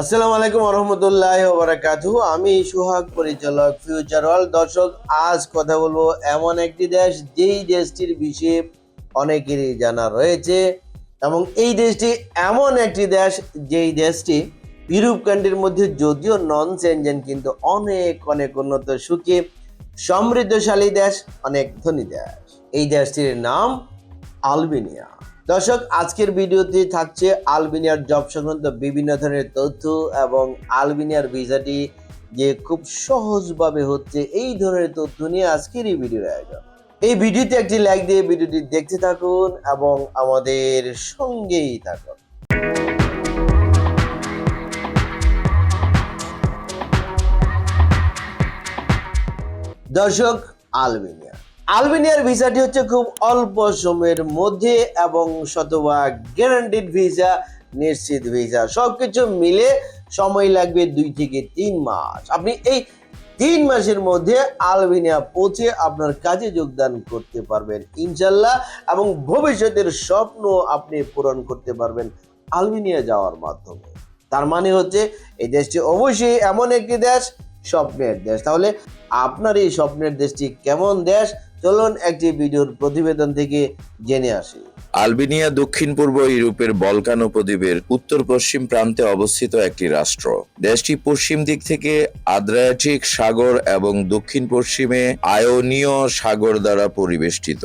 আসসালামু আলাইকুম রহমতুল্লাহ বারাকাতু আমি সুহাগ, পরিচালক ফিউচার ওয়ার্ল্ড দর্শক। আজ কথা বলব এমন একটি দেশ, যেই দেশটির বিষয়ে অনেকেরই জানা রয়েছে। এবং এই দেশটি এমন একটি দেশ, যেই দেশটি ইউরোপ কান্ট্রির মধ্যে যদিও নন সেনজেন কিন্তু অনেক অনেক উন্নত, সুখী, সমৃদ্ধশালী দেশ, অনেক ধনী দেশ। এই দেশটির নাম আলবেনিয়া। দর্শক, আজকের ভিডিওতে থাকছে আলবেনিয়ার জব সংক্রান্ত বিভিন্ন ধরনের তথ্য এবং আলবেনিয়ার ভিসাটি যে খুব সহজভাবে হচ্ছে এই ধরনের তথ্য নিয়ে আজকের এই ভিডিওর আয়োজন। এই ভিডিওতে একটি লাইক দিয়ে ভিডিওটি দেখতে থাকুন এবং আমাদের সঙ্গেই থাকুন। দর্শক, আলবেনিয়া। আলবেনিয়ার ভিসাটি হচ্ছে খুব অল্প সময়ের মধ্যে এবং শতভাগ গ্যারান্টিড ভিসা নিশ্চিত ভিসা সবকিছু মিলে সময় লাগবে দুই থেকে তিন মাস। আপনি এই তিন মাসের মধ্যে আলবেনিয়া পৌঁছে আপনার কাজে যোগদান করতে পারবেন ইনশাল্লাহ এবং ভবিষ্যতের স্বপ্ন আপনি পূরণ করতে পারবেন আলবেনিয়া যাওয়ার মাধ্যমে। তার মানে হচ্ছে, এই দেশটি অবশ্যই এমন একটি দেশ, স্বপ্নের দেশ। তাহলে আপনার এই স্বপ্নের দেশটি কেমন দেশ? চলুন একটি ভিডিওর প্রতিবেদন থেকে জেনে আসি। আলবেনিয়া দক্ষিণ পূর্ব ইউরোপের বলকান উপদ্বীপের উত্তর পশ্চিম প্রান্তে অবস্থিত একটি রাষ্ট্র। দেশটি পশ্চিম দিক থেকে আদ্রিয়াটিক সাগর এবং দক্ষিণ পশ্চিমে আয়োনীয় সাগর দ্বারা পরিবেষ্টিত।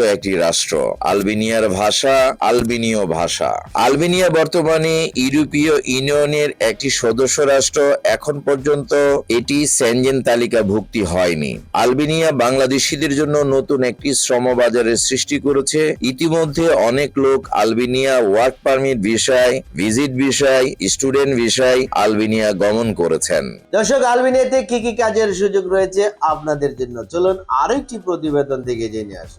একটি রাষ্ট্র, আলবেনিয়ার ভাষা, আলবেনীয় ভাষা। আলবেনিয়া বর্তমানে ইউরোপীয় ইউনিয়নের একটি সদস্য রাষ্ট্র। এখন পর্যন্ত এটি সেনজেন তালিকাভুক্তি হয়নি। আলবেনিয়া বাংলাদেশিদের জন্য নতুন একটি শ্রম বাজারের সৃষ্টি করেছে। ইতিমধ্যে অনেক লোক আলবেনিয়া ওয়ার্ক পারমিট বিষয়, ভিজিট বিষয়, স্টুডেন্ট বিষয় আলবেনিয়া গমন করেছেন। দর্শক, আলবেনিয়াতে কি কি কাজের সুযোগ রয়েছে আপনাদের জন্য? চলুন আরেকটি প্রতিবেদন থেকে জেনে আসি।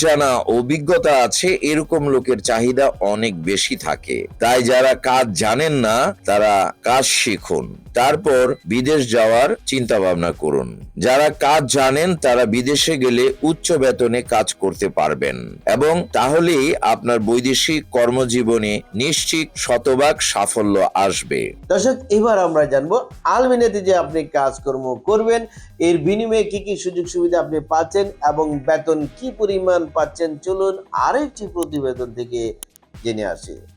জানা অভিজ্ঞতা আছে, এরকম লোকের চাহিদা অনেক বেশি থাকে। তাই যারা কাজ জানেন না, তারা কাজ শিখুন। তারপর বিদেশ যাওয়ার চিন্তা ভাবনা করুন। যারা কাজ জানেন, তারা বিদেশে গেলে উচ্চ বেতনে কাজ করতে পারবেন এবং তাহলেই আপনার বৈদেশিক কর্মজীবনে নিশ্চিত শতভাগ সাফল্য আসবে। দর্শক, এবার আমরা জানব আলবেনিয়াতে যে আপনি কাজকর্ম করবেন, এর বিনিময়ে কি কি সুযোগ সুবিধা আপনি পাচ্ছেন এবং বেতন কি পরিমাণ পাচ্ছেন? চলুন আরেকটি প্রতিবেদন থেকে জেনে আসি।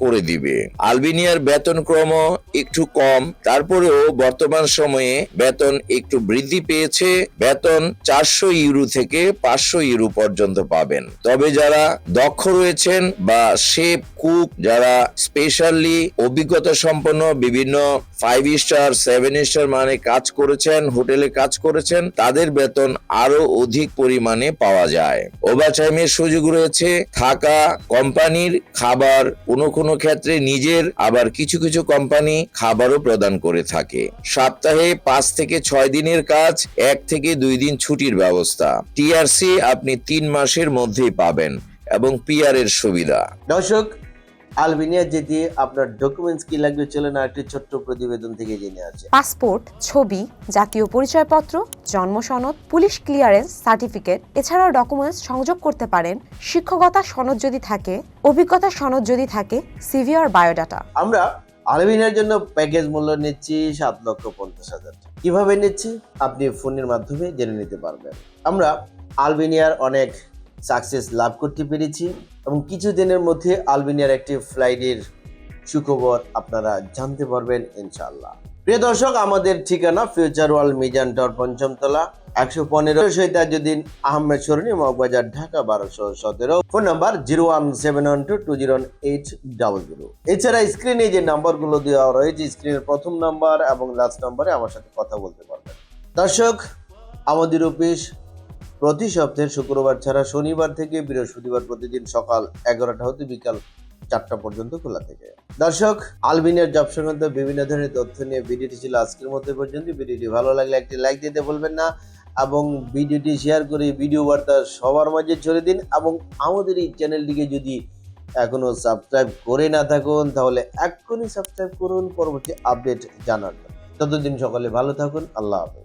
করে দিবে। আলবেনিয়ার বেতন ক্রম একটু কম, তারপরেও বর্তমান সময়ে বেতন একটু বৃদ্ধি পেয়েছে। বেতন চারশো ইউরো থেকে পাঁচশো ইউরো পর্যন্ত পাবেন। তবে যারা দক্ষ রয়েছেন বা শেফ, কুক, যারা স্পেশালি অভিজ্ঞতা সম্পন্ন বিভিন্ন ফাইভ স্টার, সেভেন স্টার মানে কাজ করেছেন, হোটেলে কাজ করেছেন, তাদের বেতন আরও অধিক পরিমাণে পাওয়া যায়। ওভারটাইমের সুযোগ রয়েছে থাকা, কোম্পানির খাবার, কোনো কোনো ক্ষেত্রে নিজের আবার কিছু কিছু কোম্পানি খাবারও প্রদান করে থাকে। সপ্তাহে পাঁচ থেকে ছয় দিনের কাজ, এক থেকে দুই দিন ছুটির ব্যবস্থা। টিআরসি আপনি তিন মাসের মধ্যেই পাবেন এবং পিআর এর সুবিধা। দর্শক আলবেনিয়া যেতে আপনার ডকুমেন্টস কি লাগবে চলেন আরেকটি ছোট্ট প্রতিবেদন থেকে জেনে আসি। পাসপোর্ট ছবি জাতীয় পরিচয়পত্র জন্ম সনদ পুলিশ ক্লিয়ারেন্স সার্টিফিকেট এছাড়াও ডকুমেন্টস সংযোগ করতে পারেন। শিক্ষকতা সনদ যদি থাকে অভিজ্ঞতা সনদ যদি থাকে সিভি আর বায়োডাটা আমরা আলবেনিয়ার জন্য প্যাকেজ মূল্য নিচ্ছি সাত লক্ষ পঞ্চাশ হাজার কীভাবে নিচ্ছি? আপনি ফোনের মাধ্যমে জেনে নিতে পারবেন। আমরা আলবেনিয়ার অনেক সাকসেস লাভ করতে পেরেছি এবং কিছু দিনের মধ্যে আলবেনিয়ার একটি ফ্লাইটের সুখবর আপনারা জানতে পারবেন ইনশাল্লাহ প্রিয় দর্শক, আমাদের ঠিকানা ফিউচার ওয়ার্ল্ড মিজান টাওয়ার পঞ্চমতলা, একশো পনেরো সৈতাজুদ্দিন আহমেদ সরণি, মগবাজার, ঢাকা, বারোশো সতেরো। Phone number zero one seven one two two zero eight double zero. এছাড়া স্ক্রিনে যে নাম্বারগুলো দেওয়া রয়েছে, স্ক্রিনের প্রথম নাম্বার এবং লাস্ট নাম্বারে আমার সাথে কথা বলতে পারবেন। দর্শক, আমাদের অফিস প্রতি সপ্তাহে শুক্রবার ছাড়া শনিবার থেকে বৃহস্পতিবার প্রতিদিন সকাল এগারোটা হতে বিকাল চারটা পর্যন্ত খোলা থাকে। দর্শক আলবিনিয়ার জব সংক্রান্ত বিভিন্ন ধরনের তথ্য নিয়ে ভিডিওটি ছিল আজকের মধ্যে পর্যন্ত। ভিডিওটি ভালো লাগলে একটি লাইক দিতে বলবেন না এবং ভিডিওটি শেয়ার করে ভিডিও বার্তা সবার মাঝে ছড়ে দিন এবং আমাদের এই চ্যানেলটিকে যদি এখনও সাবস্ক্রাইব করে না থাকুন, তাহলে এক্ষুনি সাবস্ক্রাইব করুন। পরবর্তী আপডেট জানার। ততদিন সকালে ভালো থাকুন। আল্লাহ হাফেজ।